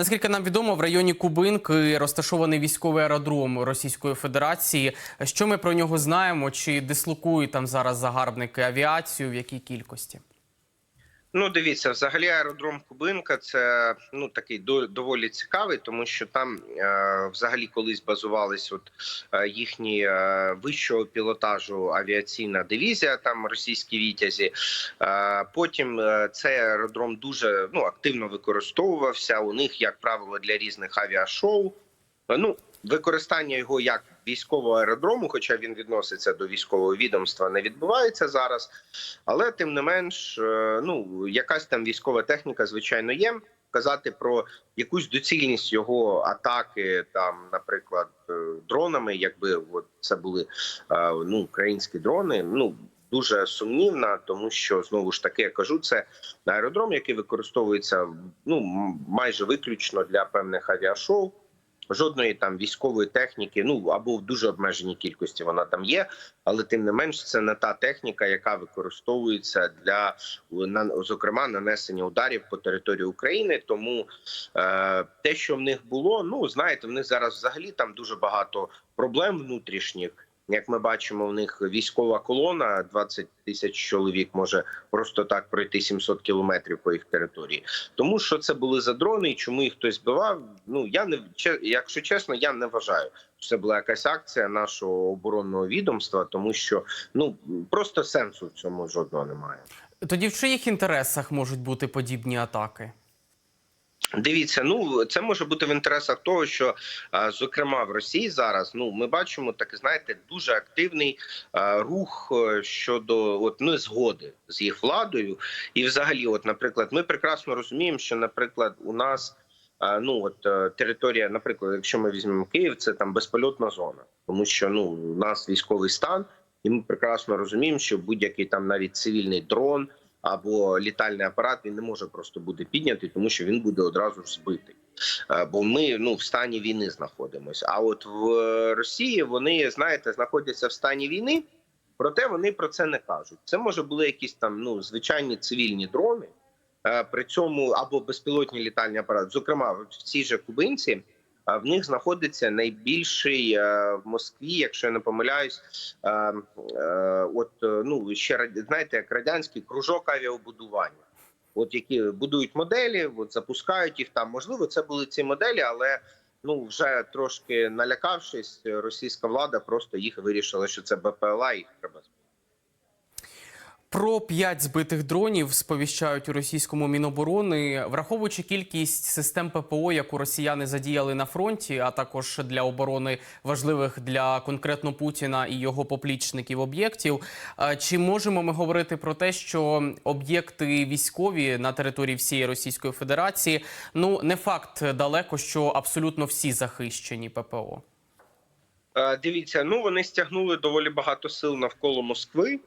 Наскільки нам відомо, в районі Кубинки розташований військовий аеродром Російської Федерації. Що ми про нього знаємо? Чи дислокують там зараз загарбники авіацію? В якій кількості? Ну, дивіться, взагалі аеродром Кубинка це ну такий до, доволі цікавий, тому що там е, взагалі колись базувались от е, їхні е, вищого пілотажу авіаційна дивізія, там російські вітязі. Е, потім е, цей аеродром дуже ну активно використовувався. У них, як правило, для різних авіашоу. Е, Ну, використання його як військового аеродрому, хоча він відноситься до військового відомства, не відбувається зараз. Але тим не менш, е, ну якась там військова техніка, звичайно, є. Казати про якусь доцільність його атаки, там, наприклад, е, дронами, якби от це були е, ну українські дрони. Ну дуже сумнівна, тому що знову ж таки я кажу, це аеродром, який використовується ну майже виключно для певних авіашоу. Жодної там військової техніки, ну або в дуже обмеженій кількості вона там є, але тим не менш це не та техніка, яка використовується для на- зокрема нанесення ударів по території України. Тому е, те, що в них було, ну знаєте, в них зараз взагалі там дуже багато проблем внутрішніх. Як ми бачимо, в них військова колона 20 тисяч чоловік може просто так пройти 700 кілометрів по їх території. Тому що це були за дрони, і чому їх хтось збивав. Ну я не якщо чесно, я не вважаю, це була якась акція нашого оборонного відомства, тому що ну просто сенсу в цьому жодного немає. Тоді в чиїх інтересах можуть бути подібні атаки? Дивіться, ну це може бути в інтересах того, що зокрема в Росії зараз ну ми бачимо так, знаєте, дуже активний рух е, щодо от незгоди з їх владою. І, взагалі, от, наприклад, ми прекрасно розуміємо, що, наприклад, у нас ну от е, територія, наприклад, якщо ми візьмемо Київ, це там безпольотна зона, тому що ну у нас військовий стан, і ми прекрасно розуміємо, що будь-який там навіть цивільний дрон або літальний апарат він не може просто бути піднятий, тому що він буде одразу ж збитий. Е, Бо ми ну в стані війни знаходимося. А от в е, Росії вони знаєте знаходяться в стані війни, проте вони про це не кажуть. Це може були якісь там ну звичайні цивільні дрони, е, при цьому або безпілотні літальні апарати. Зокрема, в цій же кубинці. В них знаходиться найбільший е, в Москві, якщо я не помиляюсь, е, е, от ну ще знаєте, як радянський кружок авіабудування. От які будують моделі, от запускають їх там. Можливо, це були ці моделі, але ну вже трошки налякавшись, російська влада просто їх вирішила, що це БПЛА, їх треба. Про п'ять збитих дронів сповіщають у російському міноборони, враховуючи кількість систем ППО, яку росіяни задіяли на фронті, а також для оборони важливих для конкретно Путіна і його поплічників об'єктів. Чи можемо ми говорити про те, що об'єкти військові на території всієї Російської Федерації ну не факт далеко, що абсолютно всі захищені ППО? Е, Дивіться, ну вони стягнули доволі багато сил навколо Москви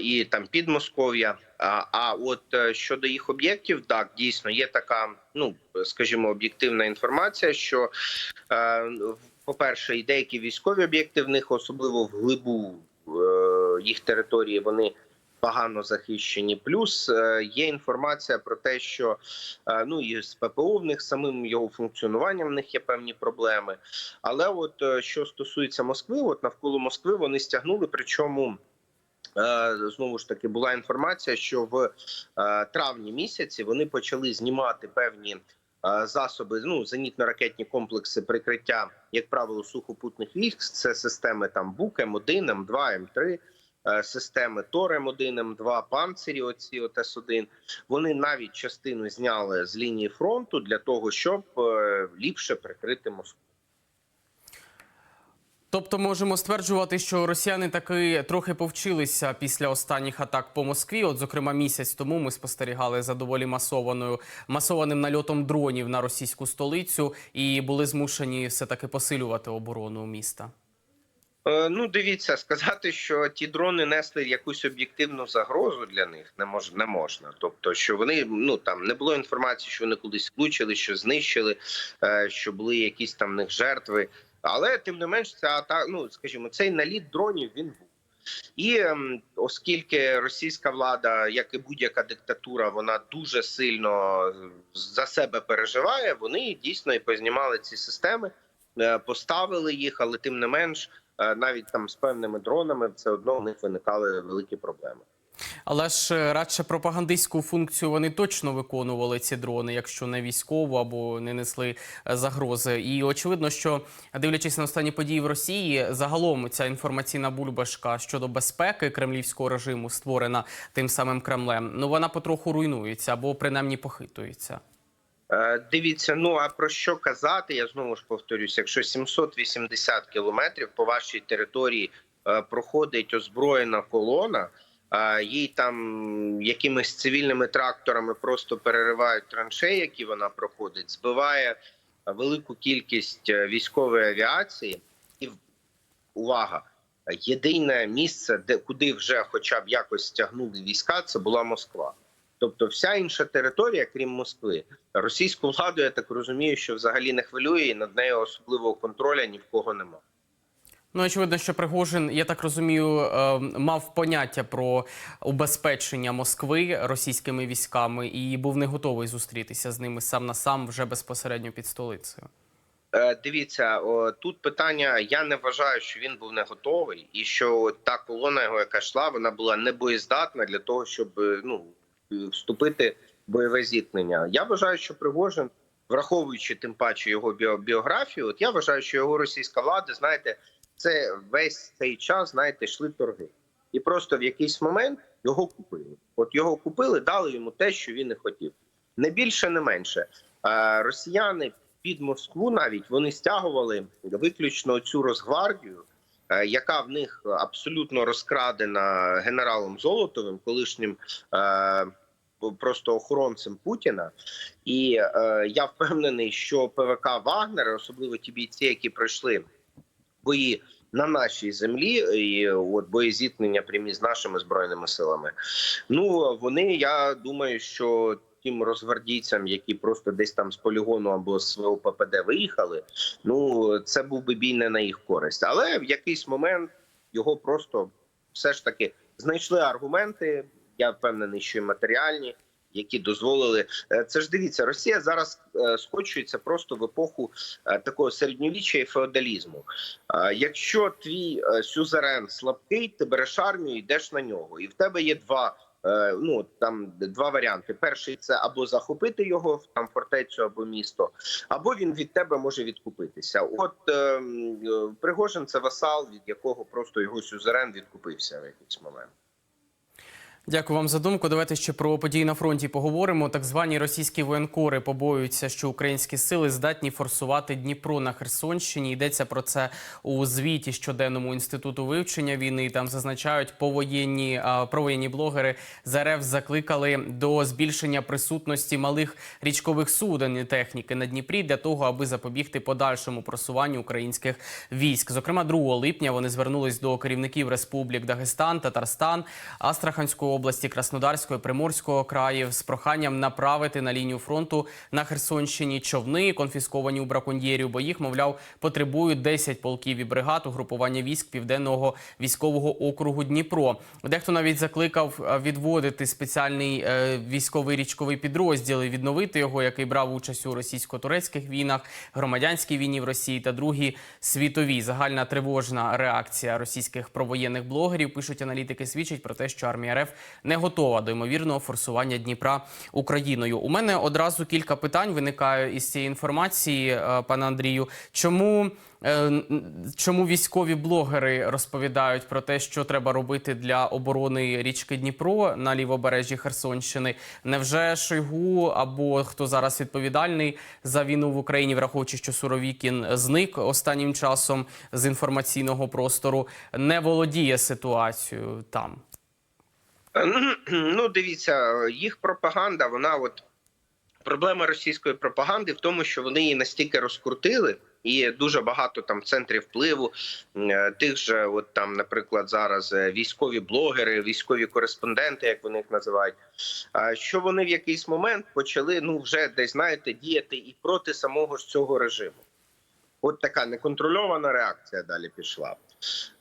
і там під Москов'я. А, от е, щодо їх об'єктів, так дійсно є така, ну скажімо, об'єктивна інформація, що е, по-перше, і деякі військові об'єкти в них, особливо в глибу е, їх території, вони. Погано захищені. Плюс є інформація про те, що ну і з ППО в них самим його функціонуванням в них є певні проблеми. Але от що стосується Москви, от навколо Москви вони стягнули. Причому знову ж таки була інформація, що в е, травні місяці вони почали знімати певні. е, Засоби, ну зенітно-ракетні комплекси прикриття, як правило, сухопутних військ. Це системи там БУК, М1, М2, М3, е, системи ТОР М1, М2, панцирі. Оці от С1. Вони навіть частину зняли з лінії фронту для того, щоб е, ліпше прикрити Москву. Тобто можемо стверджувати, що росіяни таки трохи повчилися після останніх атак по Москві. От, зокрема, місяць тому ми спостерігали за доволі масованою масованим нальотом дронів на російську столицю і були змушені все таки посилювати оборону міста. Е, Ну, дивіться, сказати, що ті дрони несли якусь об'єктивну загрозу для них не мож, не можна. Тобто, що вони ну там не було інформації, що вони кудись влучили, що знищили, е, що були якісь там в них жертви. Але тим не менш, ця ата- ну скажімо, цей наліт дронів він був. І ем, оскільки російська влада, як і будь-яка диктатура, вона дуже сильно за себе переживає, вони дійсно і познімали ці системи, е, поставили їх, але тим не менш, е, навіть там з певними дронами, все одно у них виникали великі проблеми. Але ж е, радше пропагандистську функцію вони точно виконували ці дрони, якщо не військову або не несли е, загрози. І очевидно, що дивлячись на останні події в Росії, загалом ця інформаційна бульбашка щодо безпеки кремлівського режиму, створена тим самим Кремлем, ну вона потроху руйнується або принаймні похитується. Е, Дивіться, ну а про що казати? Я знову ж повторюсь, якщо 780 кілометрів по вашій території проходить озброєна колона, їй там якимись цивільними тракторами просто переривають траншеї, які вона проходить, збиває велику кількість е, військової авіації, і увага. Єдине місце, де куди вже хоча б якось стягнули війська, це була Москва. Тобто, вся інша територія, крім Москви, російську владу, я так розумію, що взагалі не хвилює, і над нею особливого контроля ні в кого немає. Ну, очевидно, що Пригожин, я так розумію, е, мав поняття про убезпечення Москви російськими військами і був не готовий зустрітися з ними сам на сам вже безпосередньо під столицею. Е, Дивіться, тут питання. Я не вважаю, що він був не готовий, і що та колона його, яка йшла, вона була не боєздатна для того, щоб е, ну вступити в бойове зіткнення. Я вважаю, що Пригожин, враховуючи тим паче його біо- біографію, от я вважаю, що його російська влада, знаєте, це весь цей час, знаєте, йшли торги, і просто в якийсь момент його купили. От його купили, дали йому те, що він не хотів. Не більше, не менше. Росіяни під Москву навіть вони стягували виключно цю розгвардію, е, яка в них абсолютно розкрадена генералом Золотовим, колишнім е, просто охоронцем Путіна. І е, я впевнений, що ПВК Вагнер, особливо ті бійці, які пройшли бої на нашій землі, і от боєзіткнення прямі з нашими збройними силами. Ну вони я думаю, що тим розгвардійцям, які просто десь там з полігону або з свого ППД виїхали, ну це був би бій не на їх користь. Але в якийсь момент його просто все ж таки знайшли аргументи. Я впевнений, що і матеріальні. Які дозволили Е, це ж дивіться, Росія зараз е, скочується просто в епоху е, такого середньовіччя і феодалізму. Якщо твій сюзерен слабкий, ти береш армію, йдеш на нього, і в тебе є два. Ну там два варіанти: перший це або захопити його в там фортецю або місто, або він від тебе може відкупитися. От е, Пригожин це васал, від якого просто його сюзерен відкупився в якийсь момент. Дякую вам за думку. Давайте ще про події на фронті поговоримо. Так звані російські воєнкори побоюються, що українські сили здатні форсувати Дніпро на Херсонщині. Йдеться про це у звіті щоденному інституту вивчення війни. Там зазначають повоєнні провоєнні блогери з РФ закликали до збільшення присутності малих річкових суден і техніки на Дніпрі для того, аби запобігти подальшому просуванню українських військ. Зокрема, 2 липня вони звернулись до керівників республік Дагестан, Татарстан, Астраханської області, Краснодарської, Приморського країв з проханням направити на лінію фронту на Херсонщині човни, конфісковані у браконьєрів, бо їх, мовляв, потребують 10 полків і бригад угрупування військ південного військового округу Дніпро. Дехто навіть закликав е, відводити спеціальний е, військовий річковий підрозділ і відновити його, який брав участь у російсько-турецьких війнах, громадянській війні в Росії та другій світовій. Загальна тривожна реакція російських провоєнних блогерів пишуть аналітики, свідчить про те, що армія РФ не готова до ймовірного форсування Дніпра Україною. У мене одразу кілька питань виникає із цієї інформації, е, пане Андрію. Чому? е, Чому військові блогери розповідають про те, що треба робити для оборони річки Дніпро на лівобережжі Херсонщини? Невже Шойгу або хто зараз відповідальний за війну в Україні, враховуючи, що Суровікін зник останнім часом з інформаційного простору, не володіє ситуацією там? Ну, дивіться, їх пропаганда, вона от проблема російської пропаганди в тому, що вони її настільки розкрутили, і дуже багато там центрів впливу е, тих же, от там, наприклад, зараз е, військові блогери, військові кореспонденти, як вони їх називають, що вони в якийсь момент почали ну вже десь знаєте діяти і проти самого ж цього режиму. От така неконтрольована реакція далі пішла.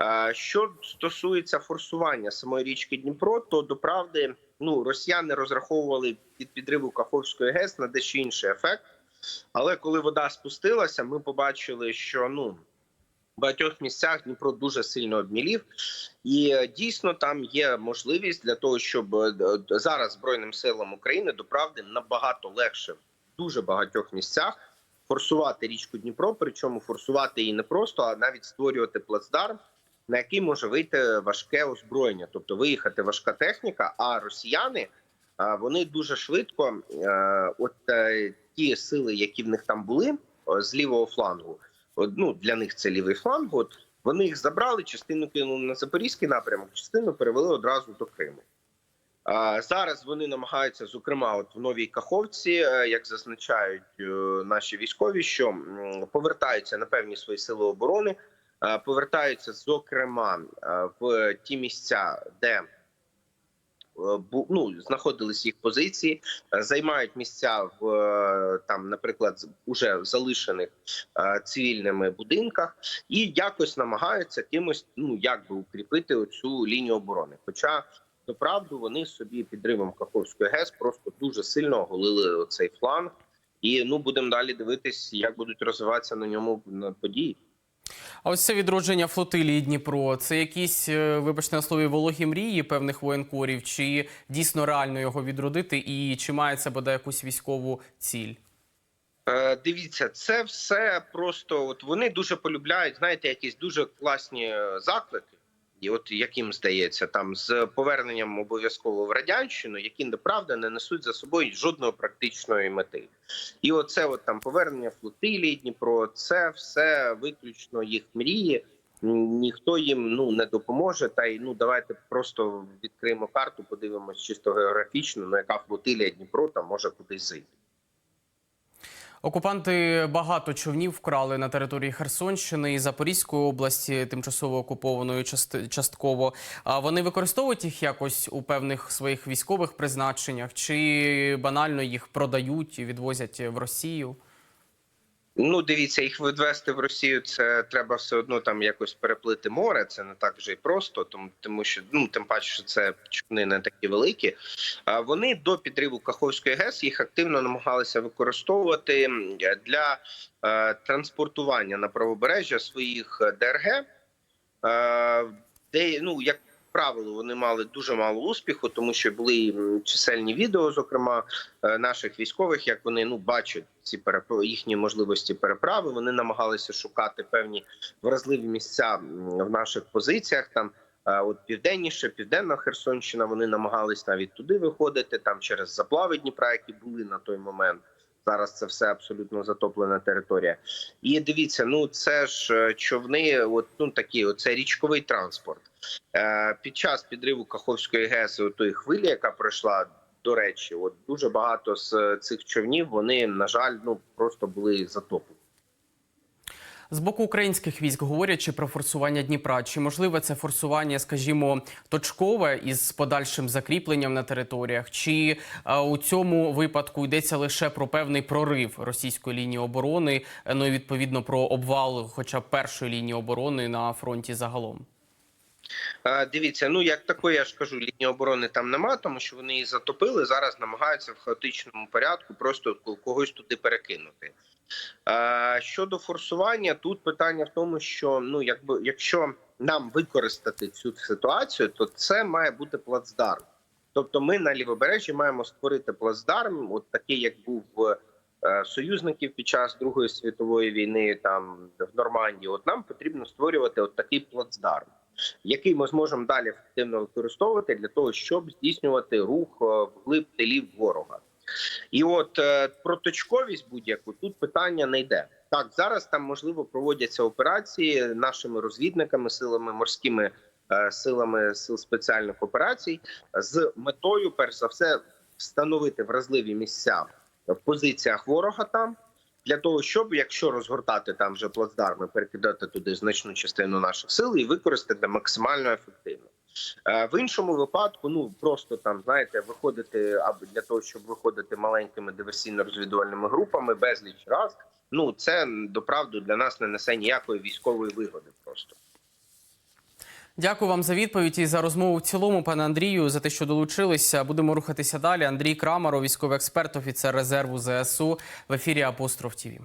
Е, Що стосується форсування самої річки Дніпро, то до правди ну росіяни розраховували від підриву Каховської ГЕС на дещо інший ефект. Але коли вода спустилася, ми побачили, що ну в багатьох місцях Дніпро дуже сильно обмілів, і е, дійсно там є можливість для того, щоб е, зараз збройним силам України до правди набагато легше в дуже багатьох місцях форсувати річку Дніпро, причому форсувати її не просто, а навіть створювати плацдарм, на який може вийти важке озброєння, тобто виїхати важка техніка. А росіяни вони дуже швидко, е, от е, ті сили, які в них там були з лівого флангу, ну для них це лівий фланг. От вони їх забрали, частину кинули на запорізький напрямок, частину перевели одразу до Криму. Зараз вони намагаються, зокрема, от в новій Каховці, е, як зазначають е, наші військові, що повертаються на певні свої сили оборони, е, повертаються, зокрема, в ті місця, де ну, знаходились їх позиції, займають місця в там, наприклад, уже залишених цивільними будинках, і якось намагаються кимось ну якби укріпити оцю лінію оборони. Хоча до правду вони собі підривом Каховської ГЕС просто дуже сильно оголили цей фланг. І ну будемо далі дивитись, як будуть розвиватися на ньому події. А ось це відродження флотилії Дніпро. Це якісь, е, вибачте на слові, вологі мрії певних воєнкорів, чи дійсно реально його відродити, і чи має це бодай якусь військову ціль? Е, дивіться, це все просто. От вони дуже полюбляють, знаєте, якісь дуже класні е, заклики, і от яким здається, там з поверненням обов'язково в радянщину, які неправда не несуть за собою жодної практичної мети. І оце от там повернення флотилії Дніпро, це все виключно їх мрії. Ніхто їм ну не допоможе. Та й ну давайте просто відкриємо карту, подивимось чисто географічно, ну яка флотилія Дніпро там може кудись зайти. Окупанти багато човнів вкрали на території Херсонщини і Запорізької області, тимчасово окупованої част- частково. А вони використовують їх якось у певних своїх військових призначеннях, чи банально їх продають і відвозять в Росію? Ну, дивіться, їх відвести в Росію. Це треба все одно там якось переплити море. Це не так вже й просто, тому тому що ну тим паче, що це човни не такі великі. А вони до підриву Каховської ГЕС їх активно намагалися використовувати для е, транспортування на правобережжя своїх е, ДРГ. Е, де ну як правило, вони мали дуже мало успіху, тому що були чисельні відео, зокрема е, наших військових, як вони ну бачать ці їхні можливості переправи. Вони намагалися шукати певні вразливі місця в наших позиціях. Там е, от південніше, південна Херсонщина. Вони намагались навіть туди виходити, там через заплави Дніпра, які були на той момент. Зараз це все абсолютно затоплена територія. І дивіться, ну це ж е, човни, от ну такі, оце річковий транспорт. Е, Під час підриву Каховської ГЕС, тої хвилі, яка пройшла, до речі, от дуже багато з цих човнів вони, на жаль, ну просто були затоплені. З боку українських військ говорячи про форсування Дніпра, чи можливе це форсування, скажімо, точкове із подальшим закріпленням на територіях, чи е, у цьому випадку йдеться лише про певний прорив російської лінії оборони, ну і відповідно про обвал, хоча б першої лінії оборони на фронті загалом? Дивіться, ну як такої, я ж кажу, лінії оборони там нема, тому що вони її затопили. Зараз намагаються в хаотичному порядку просто когось туди перекинути. Щодо форсування, тут питання в тому, що ну якби якщо нам використати цю ситуацію, то це має бути плацдарм. Тобто, ми на лівобережжі маємо створити плацдарм, от такий, як був е, союзників під час Другої світової війни, там в Нормандії. От нам потрібно створювати от такий плацдарм який ми зможемо далі ефективно використовувати для того, щоб здійснювати рух е, вглиб тилів ворога. І от е, про точковість будь-яку тут питання не йде. Так, зараз там можливо проводяться операції нашими розвідниками, силами морськими е, силами сил спеціальних операцій з метою, перш за все, встановити вразливі місця в позиціях ворога там. Для того щоб, якщо розгортати там вже плацдарми, перекидати туди значну частину наших сил і використати максимально ефективно. Е, В іншому випадку, ну просто там знаєте, виходити або для того, щоб виходити маленькими диверсійно-розвідувальними групами безліч раз. Ну це до правди для нас не несе ніякої військової вигоди. Просто Дякую вам за відповідь і за розмову в цілому, пане Андрію, за те, що долучилися. Будемо рухатися далі. Андрій Крамаров, військовий експерт, офіцер резерву ЗСУ в ефірі Апостроф ТІВІ.